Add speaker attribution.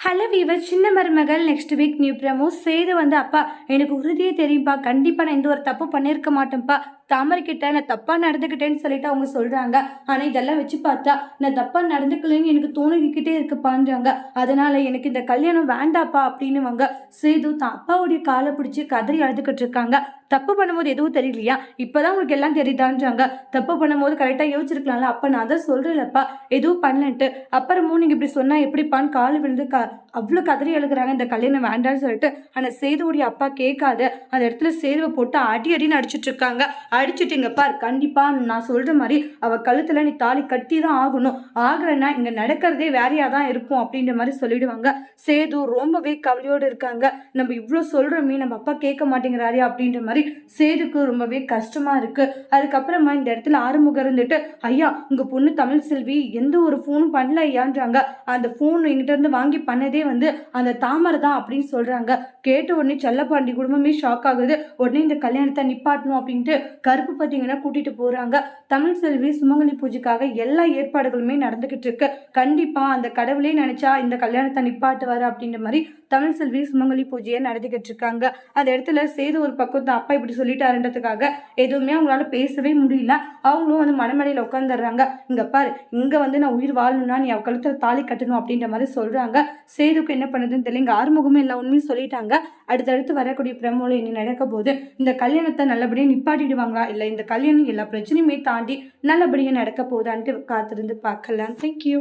Speaker 1: Hello viewer Chinna Marumagal next week new promo Sethu வந்து அப்பா எனக்கு உறுதியே தெரியும்ப்பா கண்டிப்பாக நான் எந்த ஒரு தப்பு பண்ணியிருக்க மாட்டேன்ப்பா. தாமரைக்கிட்ட நான் தப்பாக நடந்துக்கிட்டேன்னு சொல்லிட்டு அவங்க சொல்கிறாங்க ஆனால் இதெல்லாம் வச்சு பார்த்தா நான் தப்பாக நடந்துக்கலன்னு எனக்கு தோணிக்கிட்டே இருக்குப்பான்றாங்க. அதனால் எனக்கு இந்த கல்யாணம் வேண்டாப்பா அப்படின்னுவாங்க. சேது தான் அப்பாவுடைய காலை பிடிச்சி கதறி அழுதுகிட்டு இருக்காங்க. தப்பு பண்ணும்போது எதுவும் தெரியலையா? இப்போதான் உங்களுக்கு எல்லாம் தெரியுதான்றாங்க. தப்பு பண்ணும்போது கரெக்டாக யோசிச்சிருக்கலாம்ல. அப்போ நான் அதை சொல்கிறேன்லப்பா எதுவும் பண்ணலன்ட்டு. அப்புறமும் நீங்கள் இப்படி சொன்னால் எப்படிப்பான்னு கால் விழுந்து கா அவ்வளோ கதறி எழுதுறாங்க இந்த கல்யாணம் வேண்டாம்னு சொல்லிட்டு ஆனால் சேதுவுடைய அப்பா கேட்காது அந்த இடத்துல சேதுவை போட்டு அடி அடின்னு அடிச்சிட்டு இருக்காங்க. அடிச்சுட்டுங்க பார் கண்டிப்பாக நான் சொல்கிற மாதிரி அவள் கழுத்தில் நீ தாலி கட்டி தான் ஆகணும். ஆகலைன்னா இங்கே நடக்கிறதே வேறையாக தான் இருக்கும் அப்படின்ற மாதிரி சொல்லிடுவாங்க. சேது ரொம்பவே கவலையோடு இருக்காங்க. நம்ம இவ்வளோ சொல்கிறோமே நம்ம அப்பா கேட்க மாட்டேங்கிறாரே அப்படின்ற மாதிரி சேதுக்கு ரொம்பவே கஷ்டமா இருக்கு. அதுக்கப்புறமா இந்த இடத்துல ஆறுமுகம் இருந்துட்டு ஐயா உங்க பொண்ணு தமிழ் செல்வி எந்த ஒரு ஃபோனும் பண்ணல ஐயான்றாங்க. அந்த ஃபோன் என்கிட்ட இருந்து வாங்கி பண்ணதே வந்து அந்த தாமரை தான் அப்படின்னு சொல்கிறாங்க கேட்ட உடனே செல்லப்பாண்டி குடும்பமே ஷாக் ஆகுது. உடனே இந்த கல்யாணத்தை நிப்பாட்டணும் அப்படின்ட்டு கருப்பு பார்த்தீங்கன்னா கூட்டிட்டு போகிறாங்க தமிழ் செல்வி சுமங்கலி பூஜைக்காக எல்லா ஏற்பாடுகளுமே நடந்துக்கிட்டு இருக்கு. கண்டிப்பாக அந்த கடவுளே நினச்சா இந்த கல்யாணத்தை நிப்பாட்டுவாரு அப்படின்ற மாதிரி தமிழ் செல்வி சுமங்கலி பூஜையை நடத்திக்கிட்டு இருக்காங்க. அந்த இடத்துல சேது ஒரு பக்கம் தான். அப்பா இப்படி சொல்லிட்டாருன்றதுக்காக எதுவுமே அவங்களால பேசவே முடியல. அவங்களும் வந்து மனமடையில் உட்காந்துடுறாங்க இங்கே பாரு இங்கே வந்து நான் உயிர் வாழணும்னா நீ அவ கழுத்தில் தாலி கட்டணும் அப்படின்ற மாதிரி சொல்கிறாங்க சேதுக்கு என்ன பண்ணுதுன்னு தெரியல. இங்க ஆறுமுகமே எல்லா உண்மையும் சொல்லிட்டாங்க. அடுத்தடுத்து வரக்கூடிய பிரமோல இனி நடக்க போது இந்த கல்யாணத்தை நல்லபடியாக நிப்பாட்டிடுவாங்களா? இல்லை இந்த கல்யாணம் எல்லா பிரச்சனையுமே தாண்டி நல்லபடியாக நடக்க போதான்ட்டு காத்திருந்து பார்க்கலாம். தேங்க்யூ